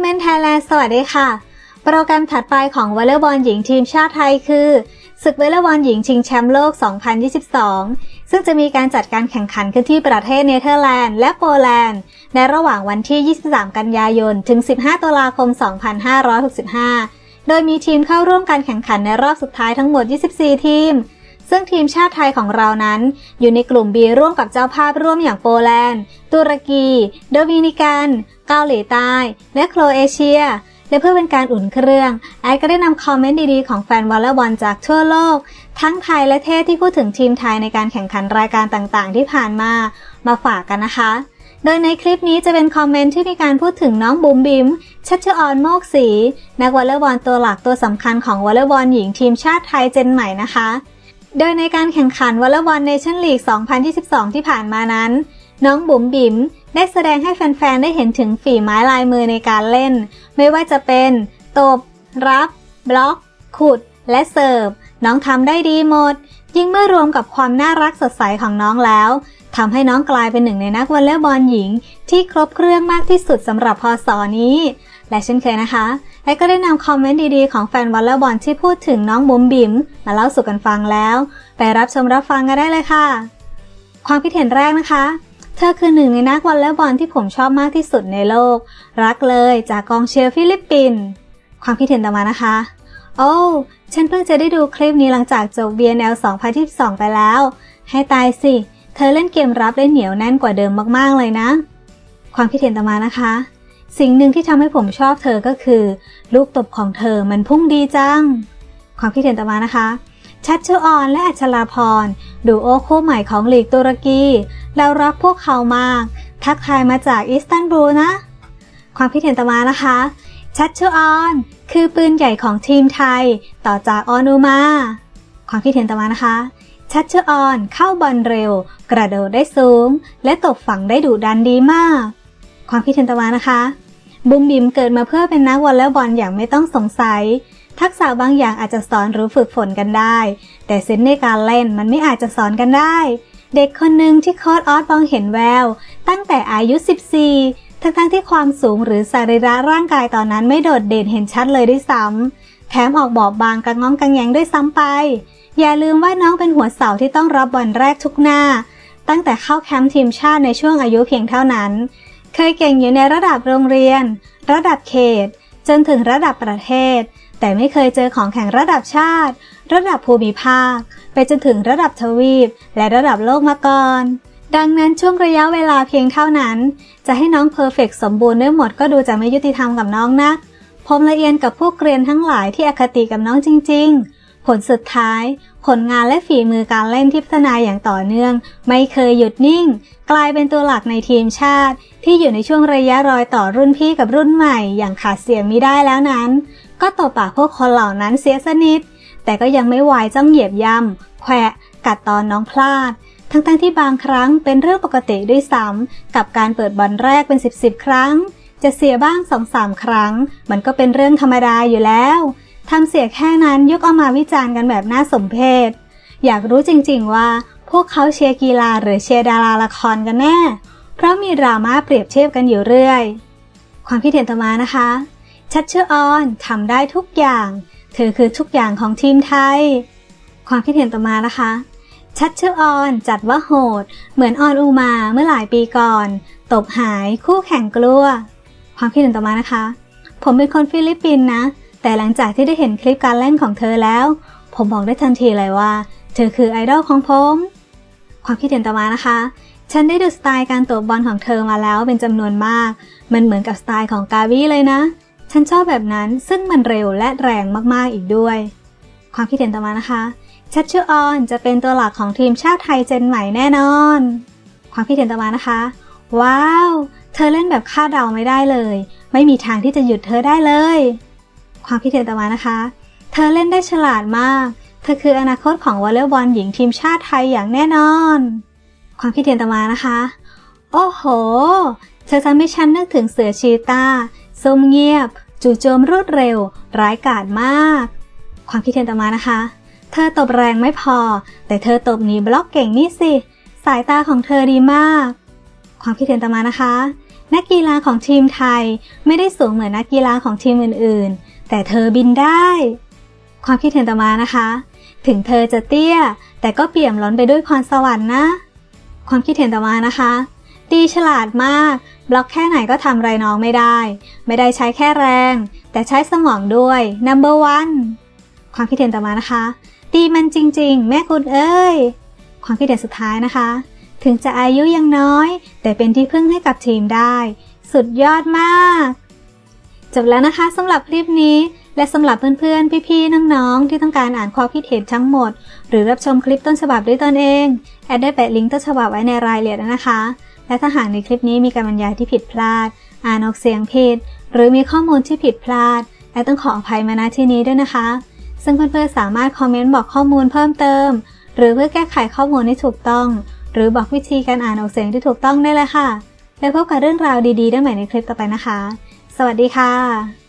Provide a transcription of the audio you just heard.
เมนไทยแลนด์สวัสดีค่ะ โปรแกรมถัดไปของวอลเลย์บอลหญิงทีมชาติไทยคือศึกวอลเลย์บอลหญิงชิงแชมป์โลก 2022 ซึ่งจะมีการจัดการแข่งขันขึ้นที่ประเทศเนเธอร์แลนด์และโปแลนด์ ในระหว่างวันที่ 23 กันยายน ถึง 15 ตุลาคม 2565 โดยมีทีมเข้าร่วมการแข่งขันในรอบสุดท้ายทั้งหมด 24 ทีม ซึ่งทีมชาติไทยของเรานั้น อยู่ในกลุ่ม B ร่วมกับเจ้าภาพร่วมอย่างโปแลนด์ ตุรกี โดมินิกัน เกาหลีใต้ และโครเอเชีย และเพื่อเป็นการอุ่นเครื่องแอดก็ได้นำคอมเมนต์ดีๆของแฟนวอลเลย์บอลจากทั่วโลก ทั้งไทยและเทศที่พูดถึงทีมไทยในการแข่งขันรายการต่างๆ ที่ผ่านมา มาฝากกันนะคะโดยในคลิปนี้จะเป็นคอมเมนต์ที่มีการพูดถึงน้องบุ๋มบิม ชัชออนโมกศรีนักวอลเลย์บอลตัวหลักตัวสำคัญของวอลเลย์บอลหญิงทีมชาติไทยเจนใหม่นะคะ โดยในการแข่งขันวอลเลย์บอลเนชั่นลีก 2022 ที่ผ่านมานั้น น้องบุ๋มบิ๋มได้แสดงให้แฟน ๆ ได้เห็นถึงฝีไม้ลายมือในการเล่น ไม่ว่าจะเป็น ตบ รับ บล็อก ขุด และเสิร์ฟ น้องทำได้ดีหมด ยิ่งเมื่อรวมกับความน่ารักสดใสของน้องแล้วทำให้น้องกลายเป็นหนึ่งในนักวอลเลย์บอลหญิง ที่ครบเครื่องมากที่สุดสำหรับพศนี้ และเช่นเคยนะคะไอ้ก็ได้นำคอมเมนต์ดีๆของแฟนวอลเลย์บอลที่พูดถึงน้องบุ๋มบิ๋มมาเล่าสู่กันฟังแล้ว ไปรับชมรับฟังกันได้เลยค่ะ ความคิดเห็นแรกนะคะ เธอคือหนึ่งในนักวอลเลย์บอลที่ผมชอบมากที่สุดในโลก รักเลยจากกองเชียร์ฟิลิปปินส์ความคิดเห็นต่อมานะคะ โอ้ฉันเพิ่งจะได้ดูคลิปนี้หลังจากจบ BNL 2022 ไปแล้ว ให้ตายสิ เธอเล่นเกมรับได้เหนียวแน่นกว่าเดิมมากๆเลยนะ ความคิดเห็นต่อมานะคะ สิ่งหนึ่งที่ทำให้ผมชอบเธอก็คือ ลูกตบของเธอมันพุ่งดีจัง ความคิดเห็นต่อมานะคะชัดเชออนและอัชราพรดูโอคู่ใหม่ของลีกตุรกีเรารักพวกเขามาก ทักทายมาจากอิสตันบูลนะ ความคิดเห็นต่อมานะคะ ชัดเชออนคือปืนใหญ่ของทีมไทย ต่อจากออนูมา ความคิดเห็นต่อมานะคะ ชัดเชออนเข้าบอลเร็ว กระโดดได้สูง และตบฝั่งได้ดุดันดีมาก ความคิดเห็นต่อมานะคะ บุมบิมเกิดมาเพื่อเป็นนักวอลเลย์บอลอย่างไม่ต้องสงสัย ทักษะบางอย่างอาจจะสอนหรือฝึกฝนกันได้ แต่เซนในการเล่นมันไม่อาจจะสอนกันได้ เด็กคนหนึ่งที่โค้ดออสมองเห็นแวว ตั้งแต่อายุ 14 ทั้งๆที่ความสูงหรือสรีระร่างกายตอนนั้นไม่โดดเด่นเห็นชัดเลยด้วยซ้ำแถมออกบอบบางกระง้องกระแงงด้วยซ้ำไป อย่าลืมว่าน้องเป็นหัวเสาที่ต้องรับบอลแรกทุกหน้าตั้งแต่เข้าแคมป์ทีมชาติในช่วงอายุเพียงเท่านั้น เคยเก่งอยู่ในระดับโรงเรียน ระดับเขต จนถึงระดับประเทศ แต่ไม่เคยเจอของแข่งระดับชาติ ระดับภูมิภาค ไปจนถึงระดับทวีป และระดับโลกมาก่อนดังนั้นช่วงระยะเวลาเพียงเท่านั้น จะให้น้องเพอร์เฟกสมบูรณ์ได้หมดก็ดูจะไม่ยุติธรรมกับน้องนักผมละเอียนกับพวกเกรียนทั้งหลายที่อคติกับน้องจริง ๆ ผลสุดท้าย ผลงานและฝีมือการเล่นที่พัฒนาอย่างต่อเนื่อง ไม่เคยหยุดนิ่ง กลายเป็นตัวหลักในทีมชาติ ที่อยู่ในช่วงระยะรอยต่อรุ่นพี่กับรุ่นใหม่ อย่างขาดเสียงมิได้แล้วนั้น ก็ตบปากพวกคนเหล่านั้นเสียสนิท แต่ก็ยังไม่ไหวจ้องเหยียบย่ำแขวะกัดตอนน้องพลาดทั้งๆทที่บางครั้งเป็นเรื่องปกติด้วยซ้ำกับการเปิดบอลแรกเป็นสิบสครั้ง จะเสียบ้างสองสามครั้ง มันก็เป็นเรื่องธรรมดาอยู่แล้ว ทำเสียแค่นั้นยกเอามาวิจารณ์กันแบบน่าสมเพชอยากรู้จริงๆว่าพวกเขาเชียร์กีฬาหรือเชียร์ดาราละครกันแน่ เพราะมีดราม่าเปรียบเทียบกันอยู่เรื่อย ความคิดเห็นต่อมานะคะ ชัดเชื่อออนทำได้ทุกอย่าง เธอคือทุกอย่างของทีมไทย ความคิดเห็นต่อมานะคะ ชัดเชื่อออนจัดว่าโหด เหมือนออนอูมาเมื่อหลายปีก่อน ตบหายคู่แข่งกลัว ความคิดเห็นต่อมานะคะ ผมเป็นคนฟิลิปปินส์นะ แต่หลังจากที่ได้เห็นคลิปการเล่นของเธอแล้ว ผมบอกได้ทันทีเลยว่า เธอคือไอดอลของผม ความคิดเห็นต่อมานะคะ ฉันได้ดูสไตล์การตบบอลของเธอมาแล้วเป็นจำนวนมาก มันเหมือนกับสไตล์ของกาวีเลยนะ ฉันชอบแบบนั้นซึ่งมันเร็วและแรงมากๆอีกด้วย ความคิดเห็นต่อมานะคะชัดชื่อออนจะเป็นตัวหลักของทีมชาติไทยเจนใหม่แน่นอน ความคิดเห็นต่อมานะคะ ว้าว เธอเล่นแบบคาดเดาไม่ได้เลย ไม่มีทางที่จะหยุดเธอได้เลย ความคิดเห็นต่อมานะคะ เธอเล่นได้ฉลาดมาก เธอคืออนาคตของวอลเลย์บอลหญิงทีมชาติไทยอย่างแน่นอน ความคิดเห็นต่อมานะคะ โอ้โห เธอทำให้ฉันนึกถึงเสือชีตาซุ่มเงียบ จู่โจมรวดเร็ว ร้ายกาจมาก ความคิดเห็นต่อมานะคะ เธอตบแรงไม่พอ แต่เธอตบหนีบล็อกเก่งนี่สิ สายตาของเธอดีมาก ความคิดเห็นต่อมานะคะนักกีฬาของทีมไทยไม่ได้สูงเหมือนนักกีฬาของทีมอื่น แต่เธอบินได้ ความคิดเห็นต่อมานะคะ ถึงเธอจะเตี้ย แต่ก็เปี่ยมล้นไปด้วยพรสวรรค์นะ ความคิดเห็นต่อมานะคะดีฉลาดมาก บล็อกแค่ไหนก็ทำไรน้องไม่ได้ ไม่ได้ใช้แค่แรง แต่ใช้สมองด้วย number one ความคิดเห็นต่อมานะคะดีมันจริง ๆ แม่คุณเอ้ย ความคิดเห็นสุดท้ายนะคะ ถึงจะอายุยังน้อย แต่เป็นที่พึ่งให้กับทีมได้ สุดยอดมาก จบแล้วนะคะสำหรับคลิปนี้ และสำหรับเพื่อนๆ พี่ๆ น้องๆ ที่ต้องการอ่านความคิดเห็นทั้งหมด หรือรับชมคลิปต้นฉบับด้วยตนเอง แอดได้แปะลิงก์ต้นฉบับไว้ในรายละเอียดนะคะ และถ้าหากในคลิปนี้มีการบรรยายที่ผิดพลาด อ่านออกเสียงผิด หรือมีข้อมูลที่ผิดพลาดแอดต้องขออภัยมาณที่นี้ด้วยนะคะ ซึ่งเพื่อนๆ สามารถคอมเมนต์บอกข้อมูลเพิ่มเติม หรือเพื่อแก้ไขข้อมูลให้ถูกต้อง หรือบอกวิธีการอ่านออกเสียงที่ถูกต้องได้เลยค่ะ แล้วพบกับเรื่องราวดีๆ ได้ใหม่ในคลิปต่อไปนะคะ สวัสดีค่ะ